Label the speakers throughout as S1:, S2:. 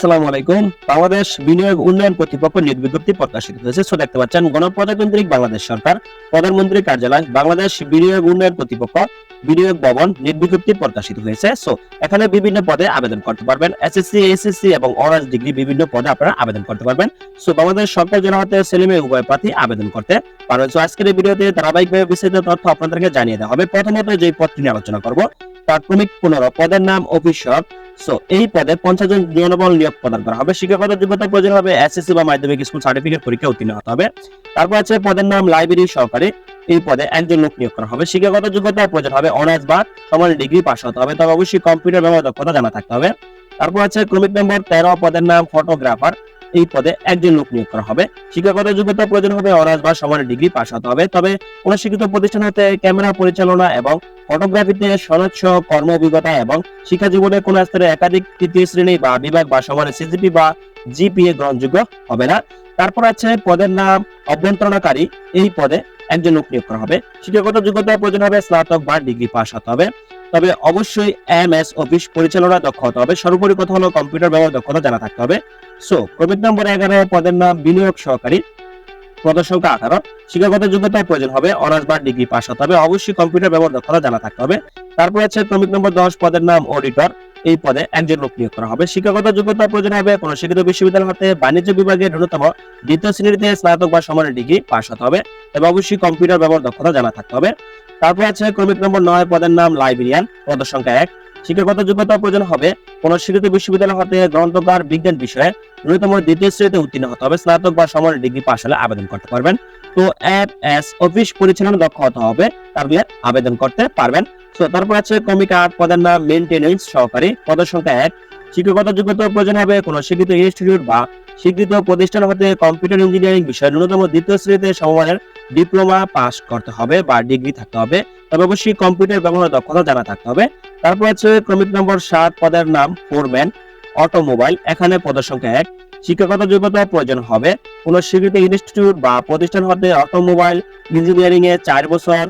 S1: আসসালামু আলাইকুম বাংলাদেশ বিনিয়োগ উন্নয়ন কর্তৃপক্ষ নিয়োগ বিজ্ঞপ্তি প্রকাশিত হয়েছে সো দেখতে পাচ্ছেন গণপ্রজাতন্ত্রিক বাংলাদেশ সরকার প্রধানমন্ত্রী কার্যালয় বাংলাদেশ বিনিয়োগ উন্নয়ন কর্তৃপক্ষ বিনিয়োগ ভবন নিয়োগ বিজ্ঞপ্তি প্রকাশিত হয়েছে সো এখানে বিভিন্ন পদে আবেদন করতে পারবেন এসএসসি এসএসসি এবং অনার্স ডিগ্রি বিভিন্ন পদে আপনারা আবেদন করতে পারবেন সো বাংলাদেশ সরকার জনহাতে সেলিমে উভয় প্রার্থী আবেদন করতে পারবেন সো আজকের এই ভিডিওতে ধারাবাহিকভাবে বিস্তারিত তথ্য আপনাদেরকে জানিয়ে দেওয়া হবে প্রথমত যে পদটি নিয়ে আলোচনা করব প্রাথমিক পনেরো পদের নাম অফিসার সো এই পদে পঞ্চাশ জন জনবল নিয়োগ প্রদান করা হবে শিক্ষকতা যোগ্যতার প্রয়োজন হবে এসএসসি বা মাধ্যমিক স্কুল সার্টিফিকেট পরীক্ষা উত্তীর্ণ হতে হবে তারপর আছে পদের নাম লাইব্রেরি সহকারে এই পদে একজন লোক নিয়োগ করা হবে শিক্ষাগত যোগ্যতার প্রয়োজন হবে অনার্স বা সমান ডিগ্রি পাস হতে হবে তবে অবশ্যই কম্পিউটার ব্যবহার দক্ষতা জানা থাকতে হবে তারপর আছে ক্রমিক নম্বর তেরো পদের নাম ফটোগ্রাফার এই পদে একজন লোক নিয়োগ করা হবে শিক্ষাগত যোগ্যতা প্রয়োজন হবে অনার্স বা সমান ডিগ্রি পাস হতে হবে তবে কোন শিক্ষিত প্রতিষ্ঠান হতে ক্যামেরা পরিচালনা এবং ফটোগ্রাফিতে সনদ সহ কর্ম অভিজ্ঞতা এবং শিক্ষা জীবনে কোন স্তরে একাধিক তৃতীয় শ্রেণী বা বিভাগ বা সমানে সিজিপি বা জিপিএ গ্রহণযোগ্য হবে না তারপর আছে পদের নাম অভ্যন্তরণাকারী এই পদে একজন লোক নিয়োগ করা হবে শিক্ষাগত যোগ্যতা প্রয়োজন হবে স্নাতক বা ডিগ্রি পাস হতে হবে তবে অবশ্যই এম এস অফিস পরিচালনা দক্ষ হতে হবে সর্বোপরি কথা হলো কম্পিউটার ব্যবহার দক্ষতা জানা থাকতে হবে সো ক্রমিক নম্বর এগারো পদের নাম বিনিয়োগ সহকারী সংখ্যা আঠারো শিক্ষাগত যোগ্যতার প্রয়োজন হবে অনার্স বা ডিগ্রি পাস হতে হবে অবশ্যই কম্পিউটার ব্যবহার দক্ষতা জানা থাকতে হবে তারপর আছে ক্রমিক নম্বর দশ পদের নাম অডিটর এই পদে একজন লোক নিয়োগ করা হবে শিক্ষাগত যোগ্যতা প্রয়োজন হবে কোনো শিক্ষিত বিশ্ববিদ্যালয় হতে বাণিজ্য বিভাগে ন্যূনতম দ্বিতীয় শ্রেণীতে স্নাতক বা সমানের ডিগ্রি পাস হতে হবে এবং অবশ্যই কম্পিউটার ব্যবহার দক্ষতা জানা থাকতে হবে তারপরে আছে ক্রমিক নম্বর নয় পদের নাম লাইব্রেরিয়ান পদ সংখ্যা এক শিক্ষাগত যোগ্যতা প্রয়োজন হবে কোন শিক্ষিত বিশ্ববিদ্যালয় হতে গ্রন্থকার বিজ্ঞান বিষয়ে ন্যূনতম দ্বিতীয় শ্রেণীতে উত্তীর্ণ হতে হবে স্নাতক বা সমান ডিগ্রি পাশ হলে আবেদন করতে পারবেন তো অ্যাপ এস অফিস পরিচালনা দক্ষ হতে হবে তাহলে আবেদন করতে পারবেন তো তারপর আছে কমিক আর্ট প্রধান বা মেনটেনেন্স সহকারী পদের সংখ্যা এক শিক্ষাগত যোগ্যতা প্রয়োজন হবে কোন শিক্ষিত ইনস্টিটিউট বা স্বীকৃত প্রতিষ্ঠান হতে কম্পিউটার ইঞ্জিনিয়ারিং বিষয়ে ন্যূনতম দ্বিতীয় শ্রেণীতে সমমানের ডিপ্লোমা পাস করতে হবে বা ডিগ্রি থাকতে হবে তবে অবশ্যই কম্পিউটার ব্যবহার দক্ষতা জানা থাকতে হবে তারপর আছে ক্রমিক নম্বর সাত পদের নাম ফোরম্যান অটোমোবাইল এখানে পদের সংখ্যা এক শিক্ষাগত যোগ্যতা প্রয়োজন হবে কোন স্বীকৃত ইনস্টিটিউট বা প্রতিষ্ঠান হতে অটোমোবাইল ইঞ্জিনিয়ারিং এ চার বছর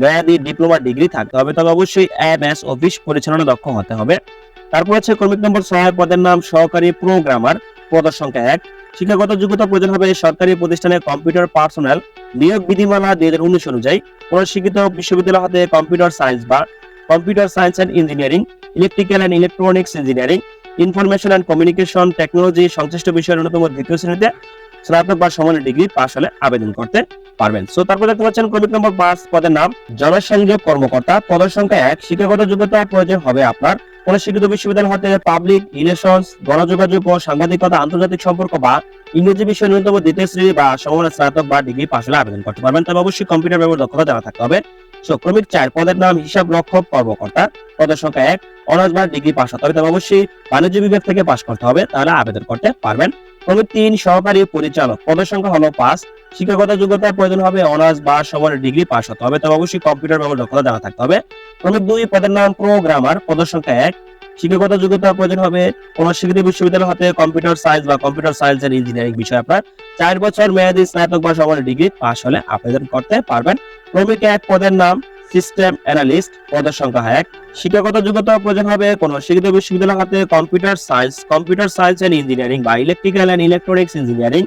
S1: মেয়াদী ডিপ্লোমা ডিগ্রি থাকতে হবে তবে অবশ্যই এম এস অফিস পরিচালনা দক্ষ হতে হবে তারপর আছে ক্রমিক নম্বর ছয় পদের নাম সহকারী প্রোগ্রামার পদের সংখ্যা এক শিক্ষাগত যোগ্যতা প্রয়োজন হবে সরকারি প্রতিষ্ঠানে কম্পিউটার পার্সোনাল নিয়োগ বিধিমালা দুই হাজার উনিশ অনুযায়ী কোন শিক্ষিত বিশ্ববিদ্যালয় হতে কম্পিউটার সায়েন্স বা computer science and engineering electrical and electronics engineering information and communication technology সংশ্লিষ্ট বিষয়ের অন্যতম দ্বিতীয় শ্রেণীতে স্নাতক বা সমান ডিগ্রি পাশ হলে আবেদন করতে পারবেন সো তারপর দেখতে পাচ্ছেন কমিট নম্বর পাঁচ পদের নাম জনসংযোগ কর্মকর্তা পদের সংখ্যা এক শিক্ষাগত যোগ্যতা প্রয়োজন হবে আপনার কোন শিক্ষিত বিশ্ববিদ্যালয় হতে পাবলিক রিলেশনস গণযোগাযোগ ও সাংবাদিকতা আন্তর্জাতিক সম্পর্ক বা ইংরেজি বিষয়ে ন্যূনতম দ্বিতীয় শ্রেণী বা সমান স্নাতক বা ডিগ্রি পাশ হলে আবেদন করতে পারবেন তবে অবশ্যই কম্পিউটার ব্যবহার দক্ষতা জানা থাকতে হবে ক্রমিক চার পদের নাম হিসাব রক্ষক কর্মকর্তা পদ সংখ্যা এক অনার্স বা ডিগ্রি পাস হতে হবে তবে অবশ্যই বাণিজ্য বিভাগ থেকে পাশ করতে হবে তাহলে আবেদন করতে পারবেন ক্রমিক তিন সহকারী পরিচালক পদের সংখ্যা হলো পাঁচ শিক্ষাগত যোগ্যতার প্রয়োজন হবে অনার্স বা সবার ডিগ্রি পাস হতে হবে তবে অবশ্যই কম্পিউটার ব্যবহার দক্ষতা জানা থাকতে হবে ক্রমিক দুই পদের নাম প্রোগ্রামার পদের সংখ্যা এক শিক্ষকতা যোগ্যতা প্রয়োজন হবে কোনো স্বীকৃতি বিশ্ববিদ্যালয় হতে কম্পিউটার সায়েন্স বা কম্পিউটার সায়েন্স এর ইঞ্জিনিয়ারিং বিষয়ে আপনার চার বছর মেয়াদী স্নাতক বা সমান ডিগ্রি পাস হলে আবেদন করতে পারবেন ক্রমিক এক পদের নাম সিস্টেম অ্যানালিস্ট পদের সংখ্যা এক শিক্ষাগত যোগ্যতা প্রয়োজন হবে কোন শিক্ষিত বিশ্ববিদ্যালয় হাতে computer science computer science and engineering বা ইলেকট্রিক্যাল এন্ড ইলেকট্রনিক্স ইঞ্জিনিয়ারিং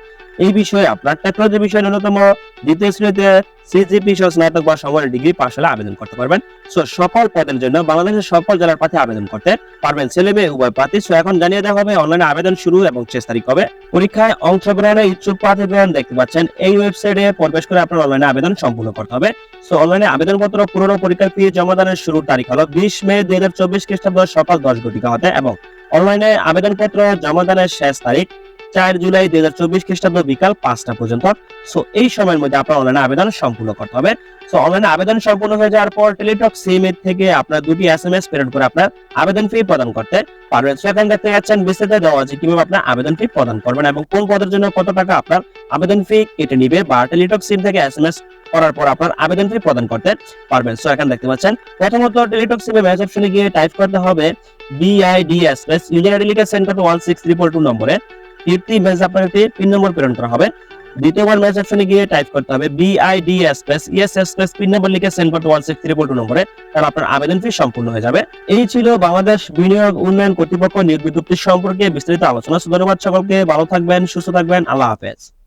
S1: এই বিষয়ে আপনার টেকনোলজি বিষয়ে ন্যূনতম দ্বিতীয় শ্রেণীতে সিজিপি সহ স্নাতক বা সমান ডিগ্রি পাশ হলে আবেদন করতে পারবেন সো সকল পদের জন্য বাংলাদেশের সকল জেলার প্রার্থী আবেদন করতে পারবেন ছেলে মেয়ে উভয় প্রার্থী সো এখন জানিয়ে দেওয়া হবে অনলাইনে আবেদন শুরু এবং শেষ তারিখ হবে পরীক্ষায় অংশগ্রহণের ইচ্ছুক প্রার্থীগণ দেখতে পাচ্ছেন এই ওয়েবসাইটে প্রবেশ করে আপনার অনলাইনে আবেদন সম্পূর্ণ করতে হবে সো অনলাইনে আবেদনপত্র পূরণ পরীক্ষার ফি জমাদানের শুরুর তারিখ হলো বিশ মে দুই হাজার চব্বিশ খ্রিস্টাব্দ সকাল দশ ঘটিকা হতে এবং অনলাইনে আবেদনপত্র জমাদানের শেষ তারিখ চার জুলাই দুই হাজার চব্বিশ খ্রিস্টাব্দ বিকাল পাঁচটা পর্যন্ত সো এই সময়ের মধ্যে আপনার অনলাইনে আবেদন সম্পূর্ণ করতে হবে সো অনলাইনে আবেদন সম্পূর্ণ হয়ে যাওয়ার পর টেলিটক সিম এর থেকে আপনার দুটি এস এম এস প্রেরণ করে আপনার আবেদন ফি প্রদান করতে পারবেন সো সেখান থেকে যাচ্ছেন বিস্তারিত দেওয়া আছে কিভাবে আপনার আবেদন ফি প্রদান করবেন এবং কোন পদের জন্য কত টাকা আপনার আবেদন ফি কেটে নিবে বা টেলিটক সিম থেকে এস এম এস করার পর আপনার আবেদন ফি প্রদান করতে পারবেন সো এখানে দেখতে পাচ্ছেন প্রথমত টেলিটক সিমে ম্যাচ অপশনে গিয়ে টাইপ করতে হবে বিআইডি স্পেস ইউজার আইডি লিখে send one six three two নম্বরে ফিফটি ইমেজ আপনাকে পিন নম্বর প্রেরণ করা হবে দ্বিতীয়বার ম্যাচ অপশনে গিয়ে টাইপ করতে হবে BID space ES space pin number লিখে সেন্ড করতে one six three four two নম্বরে তাহলে আপনার আবেদন ফি সম্পূর্ণ হয়ে যাবে এই ছিল বাংলাদেশ বিনিয়োগ উন্নয়ন কর্তৃপক্ষ নিয়োগ বিজ্ঞপ্তি সম্পর্কে বিস্তারিত আলোচনা ধন্যবাদ সকলকে ভালো থাকবেন সুস্থ থাকবেন আল্লাহ হাফেজ